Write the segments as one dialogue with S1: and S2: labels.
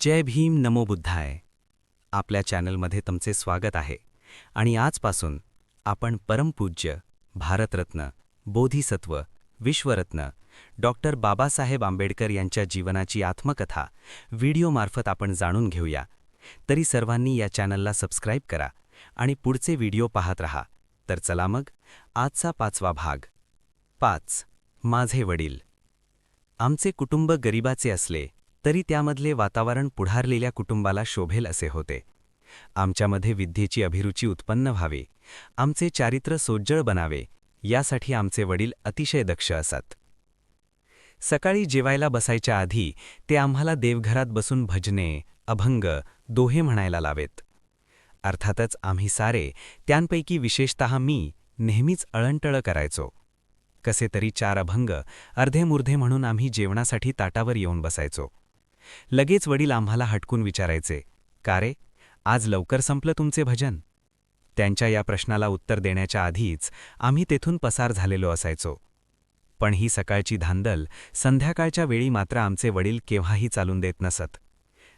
S1: जय भीम नमो बुद्धाय. आपल्या चॅनलमध्ये तुमचे स्वागत आहे. आणि आजपासून आपण परमपूज्य भारतरत्न बोधिसत्व विश्वरत्न डॉक्टर बाबासाहेब आंबेडकर यांच्या जीवनाची आत्मकथा व्हिडिओमार्फत आपण जाणून घेऊया. तरी सर्वांनी या चॅनलला सबस्क्राईब करा आणि पुढचे व्हिडिओ पाहत रहा. तर चला मग आजचा पाचवा भाग. पाच. माझे वडील. आमचे कुटुंब गरिबाचे असले तरी त्यामधले वातावरण पुढारलेल्या कुटुंबाला शोभेल असे होते. आमच्यामध्ये विद्येची अभिरुची उत्पन्न व्हावी. आमचे चारित्र्य सोज्जळ बनावे. यासाठी आमचे वडील अतिशय दक्ष असत. सकाळी जेवायला बसायच्या आधी ते आम्हाला देवघरात बसून भजने अभंग दोहे म्हणायला लावेत. अर्थातच आम्ही सारे त्यांपैकी विशेषतः मी नेहमीच अळंटळं करायचो. कसे तरी चार अभंग अर्धेमुर्धे म्हणून आम्ही जेवणासाठी ताटावर येऊन बसायचो. लगेच वडील आम्हाला हटकून विचारायचे का रे आज लवकर संपलं तुमचे भजन? त्यांच्या या प्रश्नाला उत्तर देण्याच्या आधीच आम्ही तेथून पसार झालेलो असायचो. पण ही सकाळची धांदल संध्याकाळच्या वेळी मात्र आमचे वडील केव्हाही चालून देत नसत.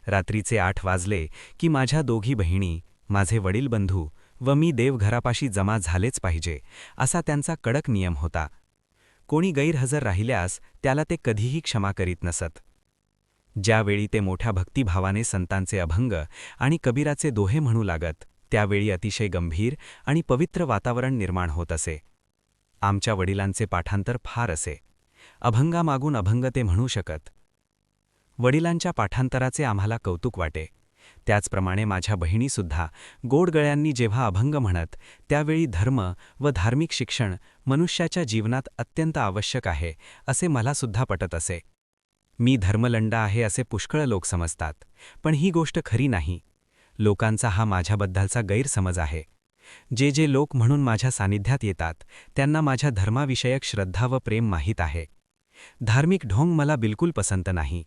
S1: रात्रीचे आठ वाजले की माझ्या दोघी बहिणी माझे वडील बंधू व मी देवघरापाशी जमा झालेच पाहिजे असा त्यांचा कडक नियम होता. कोणी गैरहजर राहिल्यास त्याला ते कधीही क्षमा करीत नसत. ज्यावेळी ते मोठ्या भक्तिभावाने संतांचे अभंग आणि कबीराचे दोहे म्हणू लागत त्यावेळी अतिशय गंभीर आणि पवित्र वातावरण निर्माण होत असे. आमच्या वडिलांचे पाठांतर फार असे. अभंगामागून अभंग ते म्हणू शकत. वडिलांच्या पाठांतराचे आम्हाला कौतुक वाटे. त्याचप्रमाणे माझ्या बहिणीसुद्धा गोडगळ्यांनी जेव्हा अभंग म्हणत त्यावेळी धर्म व धार्मिक शिक्षण मनुष्याच्या जीवनात अत्यंत आवश्यक आहे असे मलासुद्धा पटत असे. मी धर्मलंडा आहे असे पुष्कळ लोक समजतात. पण ही गोष्ट खरी नाही. लोकांचा हा माझ्याबद्दलचा गैरसमज आहे. जे जे लोक म्हणून माझ्या सानिध्यात येतात त्यांना माझ्या धर्माविषयक श्रद्धा व प्रेम माहीत आहे. धार्मिक ढोंग मला बिलकुल पसंत नाही.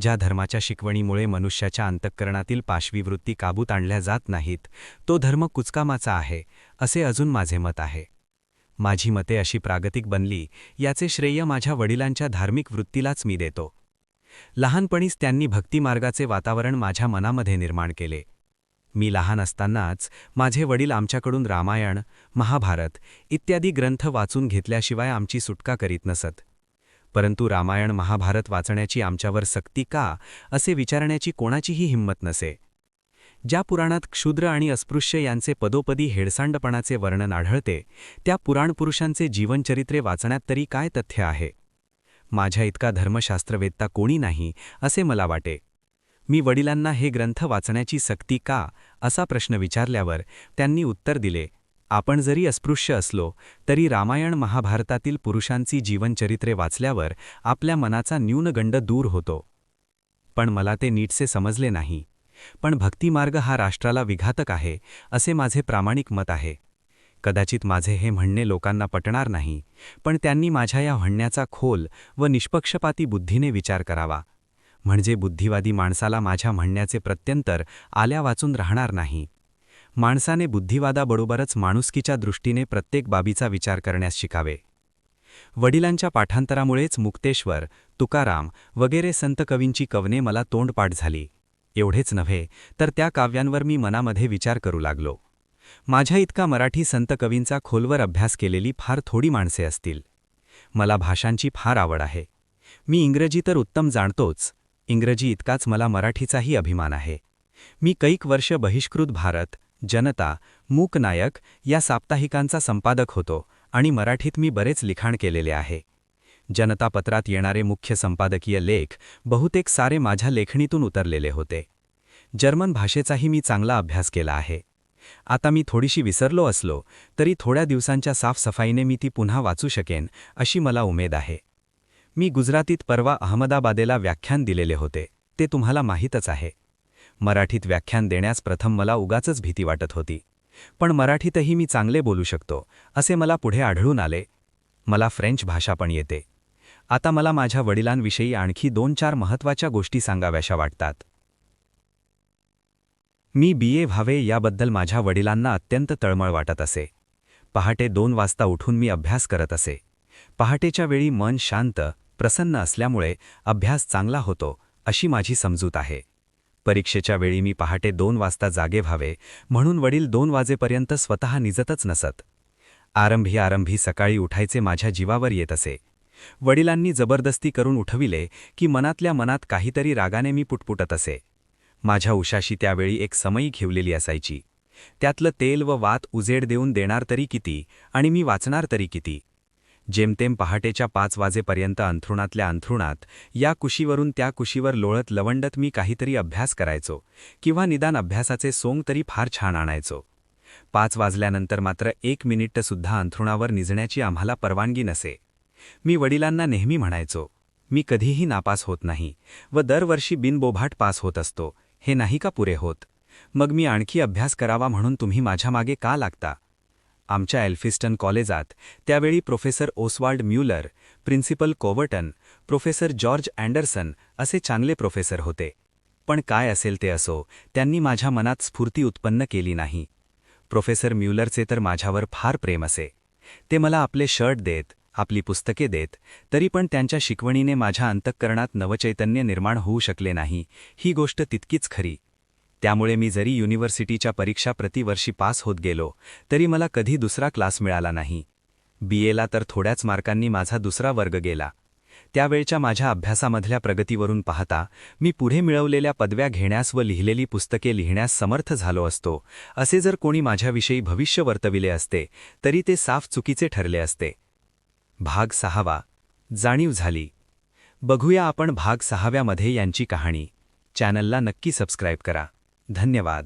S1: ज्या धर्माच्या शिकवणीमुळे मनुष्याच्या अंतःकरणातील पाशवीवृत्ती काबूत आणल्या जात नाहीत तो धर्म कुचकामाचा आहे असे अजून माझे मत आहे. माझी मते अशी प्रागतिक बनली याचे श्रेय माझ्या वडिलांच्या धार्मिक वृत्तीलाच मी देतो. लहानपणीच त्यांनी भक्तिमार्गाचे वातावरण माझ्या मनामध्ये निर्माण केले. मी लहान असतानाच माझे वडील आमच्याकडून रामायण महाभारत इत्यादी ग्रंथ वाचून घेतल्याशिवाय आमची सुटका करीत नसत. परंतु रामायण महाभारत वाचण्याची आमच्यावर सक्ती का असे विचारण्याची कोणाचीही हिंमत नसे. ज्या पुराणात क्षुद्र आणि अस्पृश्य यांचे पदोपदी हेडसांडपणाचे वर्णन आढळते त्या पुराणपुरुषांचे जीवनचरित्रे वाचण्यात तरी काय तथ्य आहे? माझ्या इतका धर्मशास्त्रवेत्ता कोणी नाही असे मला वाटे. मी वडिलांना हे ग्रंथ वाचण्याची सक्ती का असा प्रश्न विचारल्यावर त्यांनी उत्तर दिले आपण जरी अस्पृश्य असलो तरी रामायण महाभारतातील पुरुषांची जीवनचरित्रे वाचल्यावर आपल्या मनाचा न्यूनगंड दूर होतो. पण मला ते नीटसे समजले नाही. पण भक्तिमार्ग हा राष्ट्राला विघातक आहे असे माझे प्रामाणिक मत आहे. कदाचित माझे हे म्हणणे लोकांना पटणार नाही पण त्यांनी माझ्या या म्हणण्याचा खोल व निष्पक्षपाती बुद्धीने विचार करावा. म्हणजे बुद्धिवादी माणसाला माझ्या म्हणण्याचे प्रत्यंतर आल्या वाचून राहणार नाही. माणसाने बुद्धिवादाबरोबरच माणुसकीच्या दृष्टीने प्रत्येक बाबीचा विचार करण्यास शिकावे. वडिलांच्या पाठांतरामुळेच मुक्तेश्वर तुकाराम वगैरे संतकवींची कवने मला तोंडपाठ झाली. एवढेच नव्हे तर त्या काव्यांवर मी मनामध्ये विचार करू लागलो. माझ्या इतका मराठी संत कवींचा खोलवर अभ्यास केलेली फार थोडी माणसे असतील. मला भाषांची फार आवड आहे. मी इंग्रजी तर उत्तम जाणतोच. इंग्रजी इतकाच मला मराठीचाही अभिमान आहे. मी कैक वर्ष बहिष्कृत भारत जनता मूकनायक या साप्ताहिकांचा संपादक होतो आणि मराठीत मी बरेच लिखाण केलेले आहे. जनता पत्रात येणारे मुख्य संपादकीय लेख बहुतेक सारे माझ्या लेखणीतून उतरलेले होते. जर्मन भाषेचाही मी चांगला अभ्यास केला आहे. आता मी थोडीशी विसरलो असलो तरी थोड्या दिवसांच्या साफसफाईने मी ती पुन्हा वाचू शकेन अशी मला उमेद आहे. मी गुजरातीत परवा अहमदाबादेला व्याख्यान दिलेले होते ते तुम्हाला माहीतच आहे. मराठीत व्याख्यान देण्यास प्रथम मला उगाचच भीती वाटत होती. पण मराठीतही मी चांगले बोलू शकतो असे मला पुढे आढळून आले. मला फ्रेंच भाषा पण येते. आता मला माझ्या वडिलांविषयी आणखी दोन चार महत्त्वाच्या गोष्टी सांगाव्याशा वाटतात. मी बी. ए. व्हावे याबद्दल माझ्या वडिलांना अत्यंत तळमळ वाटत असे. पहाटे दोन वाजता उठून मी अभ्यास करत असे. पहाटेच्या वेळी मन शांत प्रसन्न असल्यामुळे अभ्यास चांगला होतो अशी माझी समजूत आहे. परीक्षेच्या वेळी मी पहाटे दोन वाजता जागे व्हावे म्हणून वडील दोन वाजेपर्यंत स्वतः निजतच नसत. आरंभी आरंभी सकाळी उठायचे माझ्या जीवावर येत असे. वडिलांनी जबरदस्ती करून उठविले की मनातल्या मनात काहीतरी रागाने मी पुटपुटत असे. माझ्या उशाशी त्यावेळी एक समयी घेवलेली असायची. त्यातलं तेल व वात उजेड देऊन देणार तरी किती आणि मी वाचणार तरी किती? जेमतेम पहाटेच्या पाच वाजेपर्यंत अंथरुणातल्या अंथरुणात या कुशीवरून त्या कुशीवर लोळत लवंडत मी काहीतरी अभ्यास करायचो किंवा निदान अभ्यासाचे सोंग तरी फार छान आणायचो. पाच वाजल्यानंतर मात्र एक मिनिटसुद्धा अंथरुणावर निजण्याची आम्हाला परवानगी नसे. मी वडिलांना नेहमी म्हणायचो मी कधीही नापास होत नाही व दरवर्षी बिनबोभाट पास होत असतो. हे नाही का पुरे होत? मग मी आणखी अभ्यास करावा म्हणून तुम्ही माझ्या मागे का लागता? आमच्या एल्फिस्टन कॉलेजात त्यावेळी professor Oswald Muller principal Covernton professor George Anderson असे चांगले प्रोफेसर होते. पण काय असेल ते असो त्यांनी माझ्या मनात स्फूर्ती उत्पन्न केली नाही. प्रोफेसर म्युलरचे तर माझ्यावर फार प्रेम असे. ते मला आपले शर्ट देत आपली पुस्तके देत तरी पण त्यांच्या शिकवणीने माझ्या अंतःकरणात नवचैतन्य निर्माण होऊ शकले नाही. ही गोष्ट तितकीच खरी. त्यामुळे मी जरी युनिव्हर्सिटीच्या परीक्षा प्रतिवर्षी पास होत गेलो तरी मला कधी दुसरा क्लास मिळाला नाही. बी. एला तर थोड्याच मार्कांनी माझा दुसरा वर्ग गेला. त्यावेळच्या माझ्या अभ्यासामधल्या प्रगतीवरून पाहता मी पुढे मिळवलेल्या पदव्या घेण्यास व लिहिलेली पुस्तके लिहिण्यास समर्थ झालो असतो. असे जर कोणी माझ्याविषयी भविष्य वर्तविले असते तरी ते साफ चुकीचे ठरले असते. भाग सहावा. जाणीव झाली. बघूया आपण भाग सहाव्यामध्ये यांची कहाणी. चॅनलला नक्की सबस्क्राईब करा. धन्यवाद.